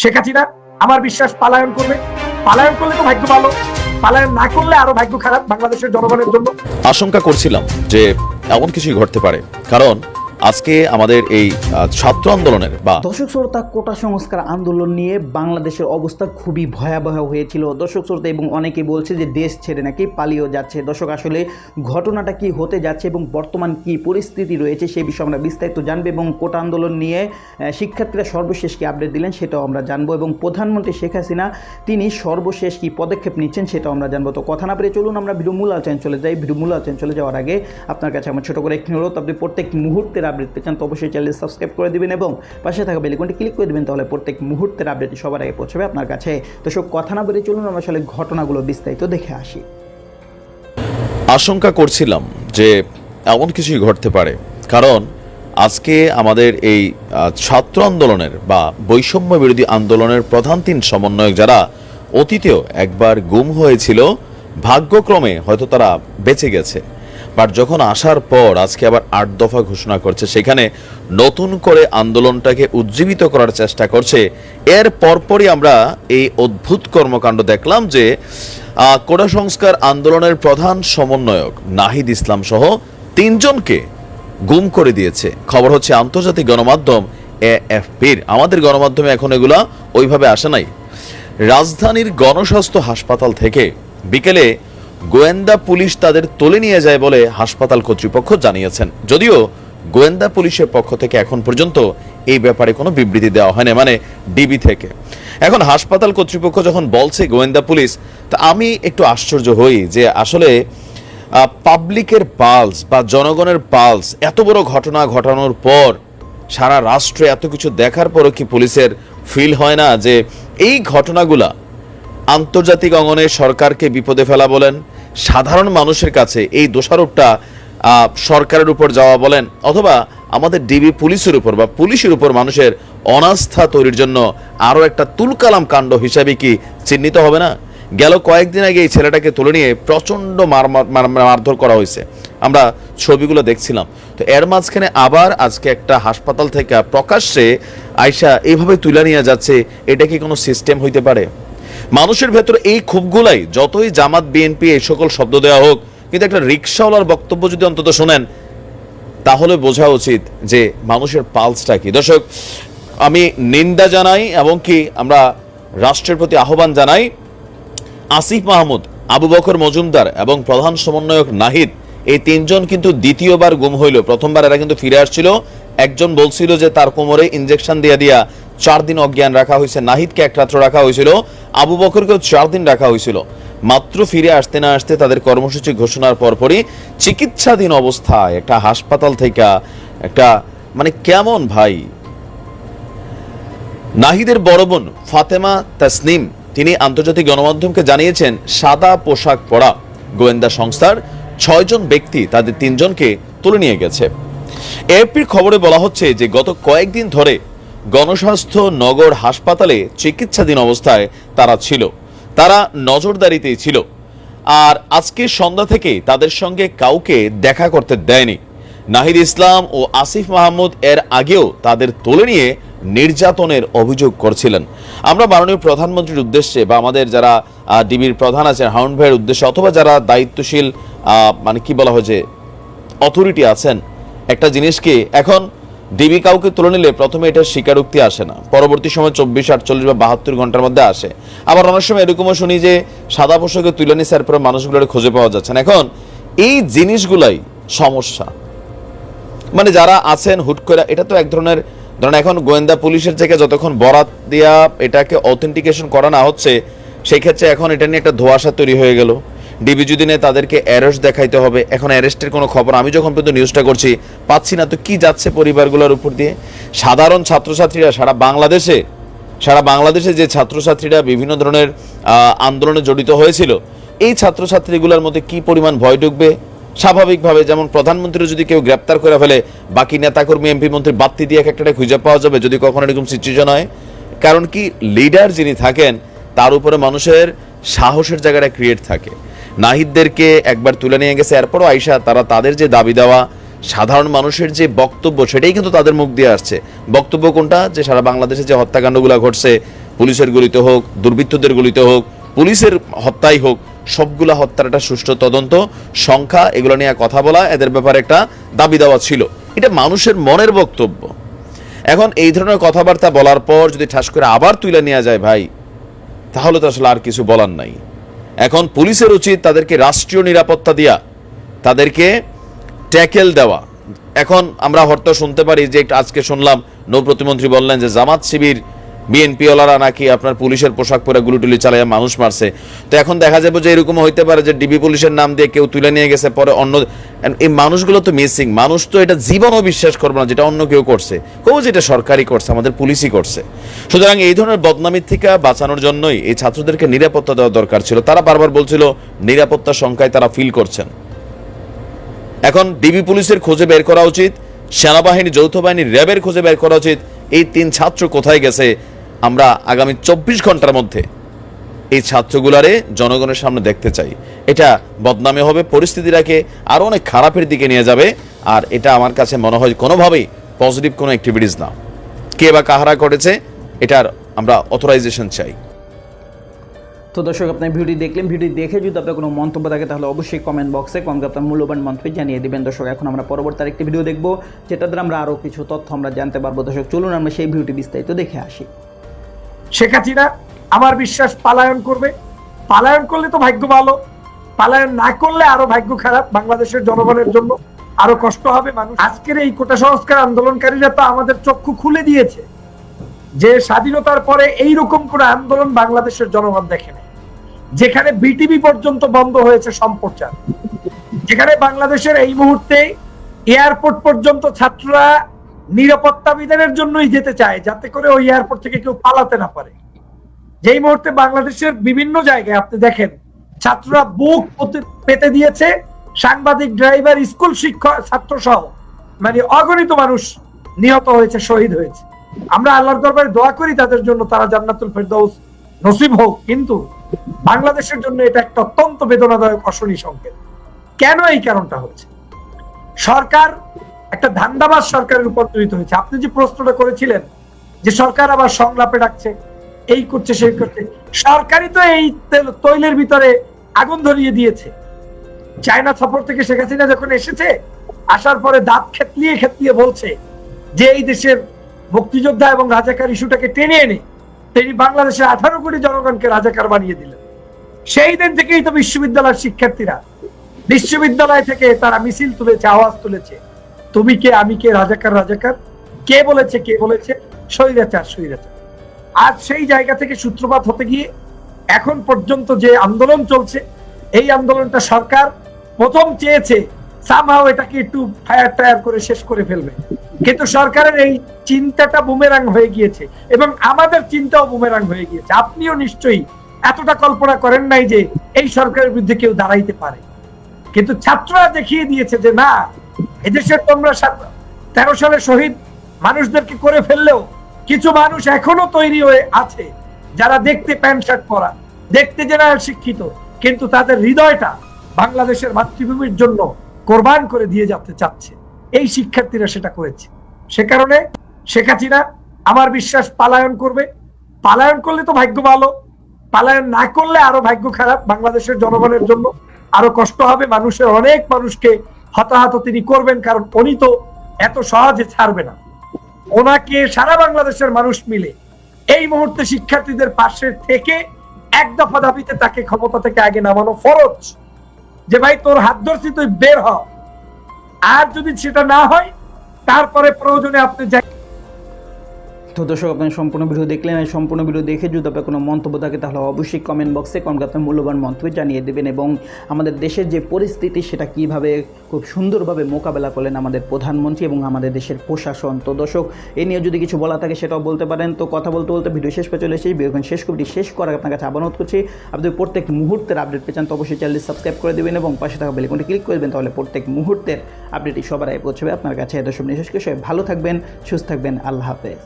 শেখ হাসিনা আমার বিশ্বাস পালায়ন করবে। পালায়ন করলে তো ভাগ্য ভালো, পালায়ন না করলে আরও ভাগ্য খারাপ বাংলাদেশের জনগণের জন্য। আশঙ্কা করছিলাম যে এমন কিছুই ঘটতে পারে, কারণ আজকে আমাদের এই ছাত্র আন্দোলনের বা দর্শক শ্রোতা, কোটা সংস্কার আন্দোলন নিয়ে বাংলাদেশের অবস্থা খুবই ভয়াবহ হয়েছিল। দর্শক শ্রোতা এবং অনেকে বলছে যে দেশ ছেড়ে নাকি পালিয়েও যাচ্ছে। দর্শক, আসলে ঘটনাটা কি হতে যাচ্ছে এবং বর্তমান কি পরিস্থিতি রয়েছে সেই বিষয়ে আমরা বিস্তারিত জানব এবং কোটা আন্দোলন নিয়ে শিক্ষার্থীরা সর্বশেষ কি আপডেট দিলেন সেটাও আমরা জানব এবং প্রধানমন্ত্রী শেখ হাসিনা, তিনি সর্বশেষ কি পদক্ষেপ নিচ্ছেন সেটাও আমরা জানব। তো কথা না পেরে চলুন আমরা ভিডিও মূল আলোচনা চলে যাই। ভিডিও মূল আলোচনা চলে যাওয়ার আগে আপনার কাছে আমার ছোটো করে একটি অনুরোধ। আপনি প্রত্যেক মুহূর্তের আপডেট পেতে তো অবশ্যই চ্যানেল সাবস্ক্রাইব করে দিবেন এবং পাশে থাকা বেলিকনটি ক্লিক করে দিবেন, তাহলে প্রত্যেক মুহূর্তের আপডেট সবার আগে পৌঁছবে আপনার কাছে। তো সব কথা না বলে চলুন, আমরা আসলে ঘটনাগুলো বিস্তারিত দেখে আসি। আশঙ্কা করছিলাম যে এমন কিছুই ঘটতে পারে, কারণ আজকে আমাদের এই ছাত্র আন্দোলনের বা বৈষম্য বিরোধী আন্দোলনের প্রধান তিন সমন্বয়ক যারা অতীতেও একবার গুম হয়েছিল, ভাগ্যক্রমে হয়তো তারা বেঁচে গেছে। বাট যখন আসার পর আজকে আবার আট দফা ঘোষণা করছে, সেখানে নতুন করে আন্দোলনটাকে উজ্জীবিত করার চেষ্টা করছে। এর পরপরই আমরা এই অদ্ভুত কর্মকাণ্ড দেখলাম যে কোটা সংস্কার আন্দোলনের প্রধান সমন্বয়ক নাহিদ ইসলাম সহ তিনজনকে গুম করে দিয়েছে। খবর হচ্ছে আন্তর্জাতিক গণমাধ্যম এএফপির। আমাদের গণমাধ্যমে এখন এগুলা ওইভাবে আসে নাই। রাজধানীর গণস্বাস্থ্য হাসপাতাল থেকে বিকেলে গোয়েন্দা পুলিশ তাদের তুলে নিয়ে যায় বলে হাসপাতাল কর্তৃপক্ষ জানিয়েছেন। যদিও গোয়েন্দা পুলিশের পক্ষ থেকে এখন পর্যন্ত এই ব্যাপারে কোনো বিবৃতি দেওয়া হয়নি মানে ডিবি থেকে। এখন হাসপাতাল কর্তৃপক্ষ যখন বলছে গোয়েন্দা পুলিশ, তা আমি একটু আশ্চর্য হই যে আসলে পাবলিকের পালস বা জনগণের পালস এত বড় ঘটনা ঘটানোর পর সারা রাষ্ট্রে এত কিছু দেখার পরও কি পুলিশের ফিল হয় না যে এই ঘটনাগুলা আন্তর্জাতিক অঙ্গনে সরকারকে বিপদে ফেলা বলেন সাধারণ মানুষের কাছে এই দোষারোপটা সরকারের উপর যাওয়া বলেন অথবা আমাদের ডিবি পুলিশের উপর বা পুলিশের উপর মানুষের অনাস্থা তৈরির জন্য আরও একটা তুলকালাম কাণ্ড হিসাবে কি চিহ্নিত হবে না? গেল কয়েকদিন আগে এই ছেলেটাকে তুলে নিয়ে প্রচণ্ড মার, মার- মার- মারধর করা হয়েছে। আমরা ছবিগুলো দেখছিলাম। তো এর মাঝখানে আবার আজকে একটা হাসপাতাল থেকে প্রকাশ্যে আয়সা এইভাবে তুলে নিয়ে যাচ্ছে, এটা কি কোনো সিস্টেম হইতে পারে? মানুষের ভেতরে এই ক্ষোভগুলাই, যতই জামাত, বিএনপি, এই সকল শব্দ দেওয়া হোক, কিন্তু একটা রিক্সাওয়ালার বক্তব্য যদি অন্তত শোনেন, তাহলে বোঝা উচিত যে মানুষের পালসটা কি। দর্শক, আমি নিন্দা জানাই এবং কি আমরা রাষ্ট্রের প্রতি আহ্বান জানাই, আসিফ মাহমুদ, আবু বকর মজুমদার এবং প্রধান সমন্বয়ক নাহিদ, এই তিনজন কিন্তু দ্বিতীয়বার গুম হইল। প্রথমবার এরা কিন্তু ফিরে আসছিল। একজন বলছিল যে তার কোমরে ইনজেকশন দিয়া দিয়া চার দিন অজ্ঞান রাখা হয়েছে। নাহিদকে এক রাত্র রাখা হয়েছিল। আবু বকরকেও চার দিন রাখা হয়েছিল। মাত্র ফিরে আসতে না আসতে তাদের কর্মসূচি ঘোষণার পরপরই চিকিৎসাধীন অবস্থায় একটা হাসপাতাল থেকে একটা মানে কেমন ভাই? নাহিদের বড় বোন ফাতেমা তাসনিম, তিনি আন্তর্জাতিক গণমাধ্যমকে জানিয়েছেন, সাদা পোশাক পরা গোয়েন্দা সংস্থার ছয়জন ব্যক্তি তাদের তিনজনকে তুলে নিয়ে গেছে। এএফপির খবরে বলা হচ্ছে যে গত কয়েকদিন ধরে গণস্বাস্থ্য নগর হাসপাতালে চিকিৎসাধীন অবস্থায় তারা ছিল। তারা নজরদারিতেই ছিল। আর আজকে সন্ধ্যা থেকে তাদের সঙ্গে কাউকে দেখা করতে দেয়নি। নাহিদ ইসলাম ও আসিফ মাহমুদ এর আগেও তাদের তুলে নিয়ে নির্যাতনের অভিযোগ করছিলেন। আমরা মাননীয় প্রধানমন্ত্রীর উদ্দেশ্যে বা আমাদের যারা ডিবির প্রধান আছেন হাউন ভাইয়ের উদ্দেশ্যে অথবা যারা দায়িত্বশীল মানে কি বলা হয় যে অথরিটি আছেন, একটা জিনিসকে এখন ডিবি কাউকে তুলে নিলে প্রথমে এটা স্বীকারোক্তি আসে না। পরবর্তী সময় চব্বিশ, আটচল্লিশ বা বাহাত্তর ঘণ্টার মধ্যে আসে। আবার অনেক সময় এরকমও শুনি যে সাদা পোশাকে তুলে নিছে এরপরে মানুষগুলোর খুঁজে পাওয়া যাচ্ছে না। এখন এই জিনিসগুলাই সমস্যা। মানে যারা আছেন হুট করে, এটা তো এক ধরনের, ধরেন এখন গোয়েন্দা পুলিশের থেকে যতক্ষণ বরাত দেওয়া এটাকে অথেন্টিকেশন করা না হচ্ছে সেই ক্ষেত্রে এখন এটা নিয়ে একটা ধোয়াশা তৈরি হয়ে গেল। ডিবি যদি নেয় তাদেরকে অ্যারেস্ট দেখাইতে হবে। এখন অ্যারেস্টের কোনো খবর, আমি যখন পর্যন্ত নিউজটা করছি, পাচ্ছি না তো কি যাচ্ছে পরিবারগুলোর উপর দিয়ে? সাধারণ ছাত্রছাত্রীরা সারা বাংলাদেশে সারা বাংলাদেশে যে ছাত্রছাত্রীরা বিভিন্ন ধরনের আন্দোলনে জড়িত হয়েছিল, এই ছাত্রছাত্রীগুলোর মধ্যে কি পরিমাণ ভয় ঢুকবে? স্বাভাবিকভাবে যেমন প্রধানমন্ত্রী যদি কেউ গ্রেপ্তার করে ফেলে, বাকি নেতাকর্মী, এমপি মন্ত্রী বাত্তি দিয়ে এক একটা খুঁজে পাওয়া যাবে যদি কখনো এরকম সিচুয়েশন হয়। কারণ কি লিডার যিনি থাকেন, তার উপরে মানুষের সাহসের জায়গাটা ক্রিয়েট থাকে। নাহিদদেরকে একবার তুলে নিয়ে গেছে এরপরও আইসা তারা তাদের যে দাবি দেওয়া, সাধারণ মানুষের যে বক্তব্য, সেটাই কিন্তু তাদের মুখ দিয়ে আসছে। বক্তব্য কোনটা? যে সারা বাংলাদেশে যে হত্যাকাণ্ডগুলো ঘটছে, পুলিশের গুলিতে হোক, দুর্বৃত্তদের গুলিতে হোক, পুলিশের হত্যাই হোক, সবগুলা হত্যার একটা সুষ্ঠু তদন্ত, সংখ্যা, এগুলো নিয়ে কথা বলা, এদের ব্যাপারে একটা দাবি দেওয়া ছিল। এটা মানুষের মনের বক্তব্য। এখন এই ধরনের কথাবার্তা বলার পর যদি ঠাস করে আবার তুলে নেওয়া যায় ভাই, তাহলে তো আসলে আর কিছু বলার নাই। এখন পুলিশের উচিত তাদেরকে রাষ্ট্রীয় নিরাপত্তা দেওয়া তাদেরকে ট্যাকেল দেওয়া। এখন আমরা হয়তো শুনতে পারি যে আজকে শুনলাম নৌ প্রতিমন্ত্রী বললেন যে জামাত শিবির বিএনপি ওলারা নাকি আপনার পুলিশের পোশাক পরে গুলিটুলি চালাইয়া মানুষ মারছে। তো এখন দেখা যাবে যে এরকম হইতে পারে যে ডিবি পুলিশের নাম দিয়ে কেউ তুলে নিয়ে গেছে, পরে অন্য এই মানুষগুলো তো মিসিং মানুষ তো এটা জীবনও বিশ্বাস করবে না, যেটা অন্য কেউ করছে। কেউ যেটা সরকারি করছে, আমাদের পুলিশই করছে। সুতরাং এই ধরনের বদনামির থেকে বাঁচানোর জন্যই এই ছাত্রদেরকে নিরাপত্তা দেওয়া দরকার ছিল। তারা বারবার বলছিল, নিরাপত্তার সংখ্যায় তারা ফিল করছেন। এখন ডিবি পুলিশের খোঁজে বের করা উচিত, সেনাবাহিনী, যৌথ বাহিনী র্যাবের খোঁজে বের করা উচিত। এই তিন ছাত্র কোথায় গেছে, আমরা আগামী চব্বিশ ঘণ্টার মধ্যে এই ছাত্রগুলারে জনগণের সামনে দেখতে চাই। এটা বদনামে হবে পরিস্থিতিটাকে আরও অনেক খারাপের দিকে নিয়ে যাবে আর এটা আমার কাছে মনে হয় কোনোভাবেই পজিটিভ কোনো অ্যাক্টিভিটিস না। কে বা কাহারা করেছে এটার আমরা অথরাইজেশন চাই। তো দর্শক আপনার ভিডিও দেখলেন ভিডিও দেখে যদি আপনার কোনো মন্তব্য থাকে তাহলে অবশ্যই কমেন্ট বক্সে কমকে আপনার মূল্যবান মন্তব্য জানিয়ে দিবেন। দর্শক এখন আমরা পরবর্তী আরেকটি ভিডিও দেখব যেটা দ্বারা আমরা আরও কিছু তথ্য আমরা জানতে পারব। দর্শক চলুন আমরা সেই ভিডিওটি বিস্তারিত দেখে আসি। শেখ হাসিনা আমার বিশ্বাস পালায়ন করবে। পালায়ন করলে তো ভাগ্য ভালো। পালায়ন না করলে আরও ভাগ্য খারাপ বাংলাদেশের জনগণের জন্য। আরও কষ্ট হবে মানুষ। আজকের এই কোটা সংস্কার আন্দোলনকারীরা তো আমাদের চক্ষু খুলে দিয়েছে। যে স্বাধীনতার পরে এই রকম কোন আন্দোলন বাংলাদেশের জনগণ দেখে নাই। যেখানে বিটিভি পর্যন্ত বন্ধ হয়েছে সম্প্রচার। যেখানে বাংলাদেশের এই মুহূর্তে এয়ারপোর্ট পর্যন্ত ছাত্ররা নিরাপত্তা বিধানের জন্যই যেতে চায়, যাতে করে ওই এয়ারপোর্ট থেকে কেউ পালাতে না পারে। যেই মুহূর্তে বাংলাদেশের বিভিন্ন জায়গায় আপনি দেখেন, ছাত্ররা বুক পেতে দিয়েছে, সাংবাদিক, ড্রাইভার, স্কুল শিক্ষক, ছাত্র সহ। মানে অগণিত মানুষ নিহত হয়েছে, শহীদ হয়েছে। আমরা আল্লাহর দরবারে দোয়া করি তাদের জন্য, তারা জান্নাতুল ফেরদৌস নসিব হোক। কিন্তু বাংলাদেশের জন্য এটা একটা অত্যন্ত বেদনাদায়ক, অশনি সংকেত। কেন এই কারণটা হচ্ছে সরকার, একটা ধান্দাবাজ সরকারের রূপান্তরিত হয়েছে। আপনি যে প্রশ্নটা করেছিলেন যে সরকার আবার সংলাপে ডাকছে এই করছে, সেই করছে। সরকারই তো এই তৈলের ভিতরে আগুন ধরিয়ে দিয়েছে। চায়না সফর থেকে শেখ হাসিনা যখন এসেছে, আসার পরে দাঁত খেতলিয়ে খেতলিয়ে বলছে যে এই দেশের মুক্তিযোদ্ধা এবং রাজাকার ইস্যুটাকে টেনে এনে তিনি বাংলাদেশের আঠারো কোটি জনগণকে রাজাকার বানিয়ে দিলেন। সেই দিন থেকেই তো বিশ্ববিদ্যালয়ের শিক্ষার্থীরা বিশ্ববিদ্যালয় থেকে তারা মিছিল তুলেছে, আওয়াজ তুলেছে। তুমি কে, আমি কে, রাজাকার রাজাকার? কে বলেছে কে বলেছে? স্বৈরাচার স্বৈরাচার। আজ সেই জায়গা থেকে সূত্রপাত হতে গিয়ে এখন পর্যন্ত যে আন্দোলন চলছে, এই আন্দোলনটা সরকার প্রথম চেয়েছে সামহাও এটাকে একটু ফায়ার টায়ার করে শেষ করে ফেলবে। কিন্তু সরকারের এই চিন্তাটা বুমেরাং হয়ে গিয়েছে এবং আমাদের চিন্তাও বুমেরাং হয়ে গিয়েছে। আপনিও নিশ্চয়ই এতটা কল্পনা করেন নাই যে এই সরকারের বিরুদ্ধে কেউ দাঁড়াইতে পারে। কিন্তু ছাত্ররা দেখিয়ে দিয়েছে যে না এদেশের তোমরা তেরো সালে শহীদ মানুষদেরকে করে ফেললেও কিছু মানুষ এখনও তৈরি হয়ে আছে যারা দেখতে প্যান্ট শার্ট পরা, দেখতে জেনারেল শিক্ষিত, কিন্তু তাদের হৃদয়টা বাংলাদেশের মাতৃভূমির জন্য কোরবান করে দিয়ে যেতে চাচ্ছে। এই শিক্ষার্থীরা সেটা করেছে। সে কারণে শেখ হাসিনা আমার বিশ্বাস পালায়ন করবে। পালায়ন করলে তো ভাগ্য ভালো, পালায়ন না করলে আরও ভাগ্য খারাপ বাংলাদেশের জনগণের জন্য। আরও কষ্ট হবে, মানুষের অনেক মানুষকে হতাহত তিনি করবেন, কারণ উনি তো এত সহজে ছাড়বে না। ওনাকে সারা বাংলাদেশের মানুষ মিলে এই মুহূর্তে শিক্ষার্থীদের পাশে থেকে এক দফা দাবিতে তাকে ক্ষমতা থেকে আগে নামানো ফরজ। যে ভাই, তোর হাত ধরছি, তুই বের হ। আর যদি সেটা না হয়, তারপরে প্রয়োজনে আপনি যাই তো দর্শক আপনি সম্পূর্ণ ভিডিও দেখলেন, এই সম্পূর্ণ ভিডিও দেখে যদি আপনার কোনো মন্তব্য থাকে, তাহলে অবশ্যই কমেন্ট বক্সে কমকে আপনার মূল্যবান মন্তব্য জানিয়ে দেবেন এবং আমাদের দেশের যে পরিস্থিতি, সেটা কীভাবে খুব সুন্দরভাবে মোকাবেলা করলেন আমাদের প্রধানমন্ত্রী এবং আমাদের দেশের প্রশাসন। তো দর্শক, এ নিয়ে যদি কিছু বলা থাকে, সেটাও বলতে পারেন। তো কথা বলতে বলতে ভিডিও শেষ পে চলে এসেছি। ভিডিও শেষ কবিটি শেষ করার আপনার কাছে আবানত করছি আপনি প্রত্যেক মুহূর্তের আপডেট পেয়ে চান, তো অবশ্যই চ্যানেলটি সাবস্ক্রাইব করে দেবেন এবং পাশে থাকা বেলিকনটি ক্লিক করে দেবেন তাহলে প্রত্যেক মুহূর্তের আপডেটই সবার আগে পৌঁছবে আপনার কাছে। দর্শক নিঃশেষ ভালো থাকবেন, সুস্থ থাকবেন। আল্লাহ হাফেজ।